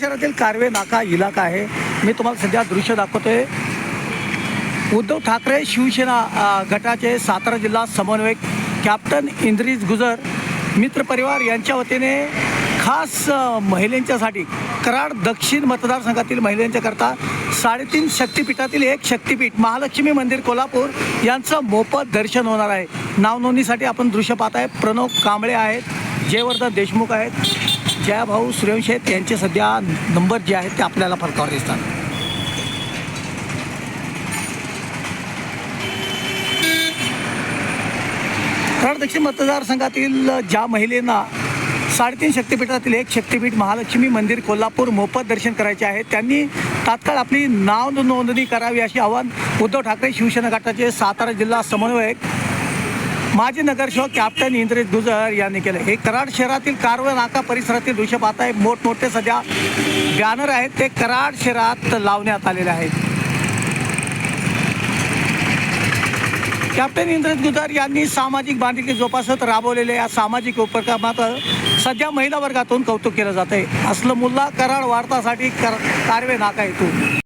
शहरातील कारवे नाका इलाका आहे. मी तुम्हाला सध्या दृश्य दाखवतोय. उद्धव ठाकरे शिवसेना गटाचे सातारा जिल्हा समन्वयक कॅप्टन इंद्रिज गुजर मित्रपरिवार यांच्या वतीने खास महिलेंच्यासाठी महिलांच्यासाठी कराड दक्षिण मतदारसंघातील महिलांच्याकरता साडेतीन शक्तिपीठातील एक शक्तिपीठ महालक्ष्मी मंदिर कोल्हापूर यांचं मोफत दर्शन होणार आहे. नावनोंदणीसाठी आपण दृश्य पाहत आहे प्रणव कांबळे आहेत जयवर्धन देशमुख आहेत. जयाभाऊ सुरेश आहेत यांचे सध्या नंबर जे आहेत ते आपल्याला फरकावर दिसतात. कराड दक्षिण मतदारसंघातील ज्या महिलेंना साडेतीन शक्तिपीठातील एक शक्तिपीठ महालक्ष्मी मंदिर कोल्हापूर मोफत दर्शन करायचे आहे त्यांनी तात्काळ आपली नाव नोंदणी करावी अशी आवाहन उद्धव ठाकरे शिवसेना गटाचे सातारा जिल्हा समन्वयक माजी नगरसेवक कॅप्टन इंद्रित गुजर यांनी केलं. हे कराड शहरातील कारवे नाका परिसरातील दृश्य पाहताय. मोठमोठे सध्या बॅनर आहेत. ते कराड शहरात लावण्यात आलेले आहेत. कॅप्टन इंद्रित गुजर यांनी सामाजिक बांधिलकी जोपासत राबवलेल्या या सामाजिक उपक्रमात सध्या महिला वर्गातून कौतुक केलं जात आहे असलं मुल्ला कराड वार्तासाठी कर कारवे नाका येतो